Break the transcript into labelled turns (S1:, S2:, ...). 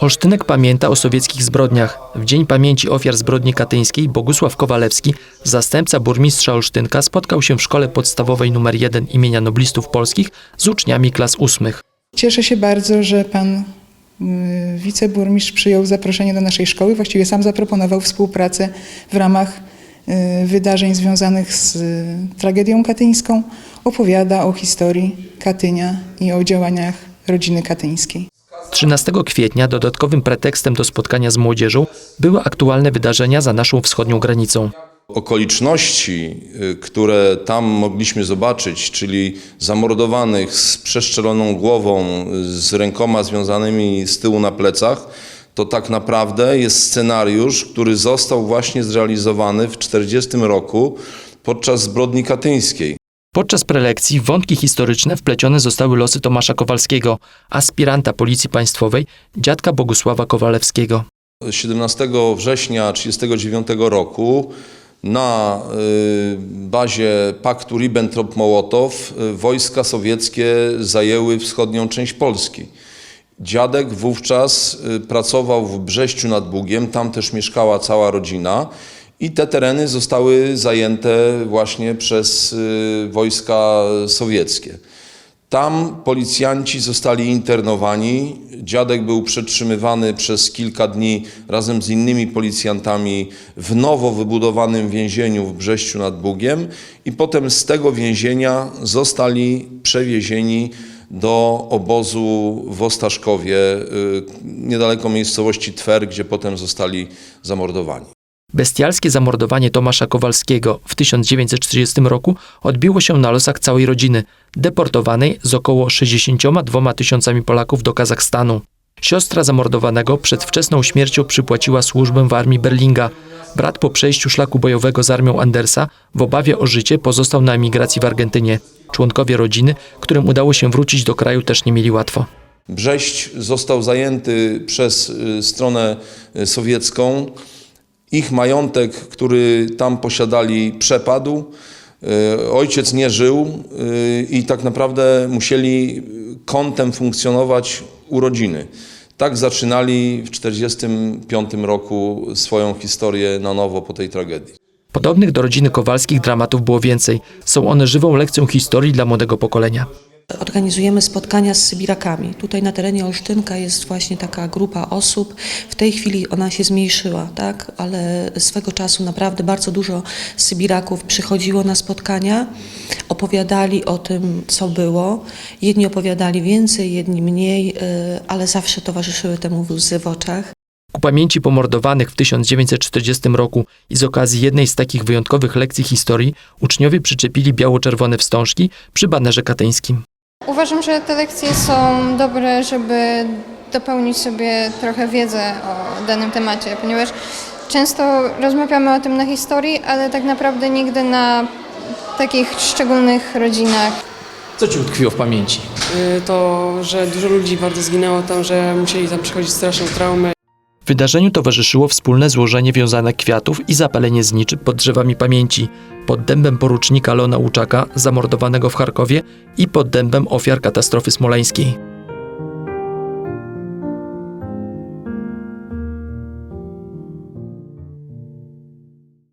S1: Olsztynek pamięta o sowieckich zbrodniach. W Dzień Pamięci Ofiar Zbrodni Katyńskiej Bogusław Kowalewski, zastępca burmistrza Olsztynka, spotkał się w szkole podstawowej nr 1 imienia noblistów polskich z uczniami klas ósmych.
S2: Cieszę się bardzo, że pan y, wiceburmistrz przyjął zaproszenie do naszej szkoły. Właściwie sam zaproponował współpracę w ramach y, wydarzeń związanych z y, tragedią katyńską. Opowiada o historii Katynia i o działaniach rodziny katyńskiej.
S1: 13 kwietnia dodatkowym pretekstem do spotkania z młodzieżą były aktualne wydarzenia za naszą wschodnią granicą.
S3: Okoliczności, y, które tam mogliśmy zobaczyć, czyli zamordowanych z przeszczeloną głową, y, z rękoma związanymi z tyłu na plecach, to tak naprawdę jest scenariusz, który został właśnie zrealizowany w 1940 roku podczas zbrodni katyńskiej.
S1: Podczas prelekcji wątki historyczne wplecione zostały losy Tomasza Kowalskiego, aspiranta Policji Państwowej, dziadka Bogusława Kowalewskiego.
S3: 17 września 1939 roku na y, bazie paktu Ribbentrop-Mołotow y, wojska sowieckie zajęły wschodnią część Polski. Dziadek wówczas y, pracował w Brześciu nad Bugiem, tam też mieszkała cała rodzina i te tereny zostały zajęte właśnie przez y, wojska sowieckie. Tam policjanci zostali internowani. Dziadek był przetrzymywany przez kilka dni razem z innymi policjantami w nowo wybudowanym więzieniu w Brześciu nad Bugiem i potem z tego więzienia zostali przewiezieni do obozu w Ostaszkowie, y, niedaleko miejscowości Twer, gdzie potem zostali zamordowani.
S1: Bestialskie zamordowanie Tomasza Kowalskiego w 1940 roku odbiło się na losach całej rodziny, deportowanej z około 62 tysiącami Polaków do Kazachstanu. Siostra zamordowanego przed wczesną śmiercią przypłaciła służbę w armii Berlinga. Brat po przejściu szlaku bojowego z armią Andersa w obawie o życie pozostał na emigracji w Argentynie. Członkowie rodziny, którym udało się wrócić do kraju, też nie mieli łatwo.
S3: Brześć został zajęty przez y, stronę y, sowiecką. Ich majątek, który tam posiadali, przepadł. Y, Ojciec nie żył y, i tak naprawdę musieli kątem funkcjonować u rodziny. Tak zaczynali w 1945 roku swoją historię na nowo po tej tragedii.
S1: Podobnych do rodziny Kowalskich dramatów było więcej. Są one żywą lekcją historii dla młodego pokolenia.
S4: Organizujemy spotkania z Sybirakami. Tutaj na terenie Olsztynka jest właśnie taka grupa osób. W tej chwili ona się zmniejszyła, tak? ale swego czasu naprawdę bardzo dużo Sybiraków przychodziło na spotkania, opowiadali o tym, co było. Jedni opowiadali więcej, jedni mniej, y, ale zawsze towarzyszyły temu łzy w oczach.
S1: Ku pamięci pomordowanych w 1940 roku i z okazji jednej z takich wyjątkowych lekcji historii uczniowie przyczepili biało-czerwone wstążki przy banerze katyńskim.
S5: Uważam, że te lekcje są dobre, żeby dopełnić sobie trochę wiedzę o danym temacie, ponieważ często rozmawiamy o tym na historii, ale tak naprawdę nigdy na takich szczególnych rodzinach.
S1: Co ci utkwiło w pamięci?
S6: Y, to, że dużo ludzi bardzo zginęło tam, że musieli tam przechodzić straszną traumę.
S1: Wydarzeniu towarzyszyło wspólne złożenie wiązanek kwiatów i zapalenie zniczy pod drzewami pamięci, pod dębem porucznika Lona Łuczaka, zamordowanego w Charkowie i pod dębem ofiar katastrofy smoleńskiej.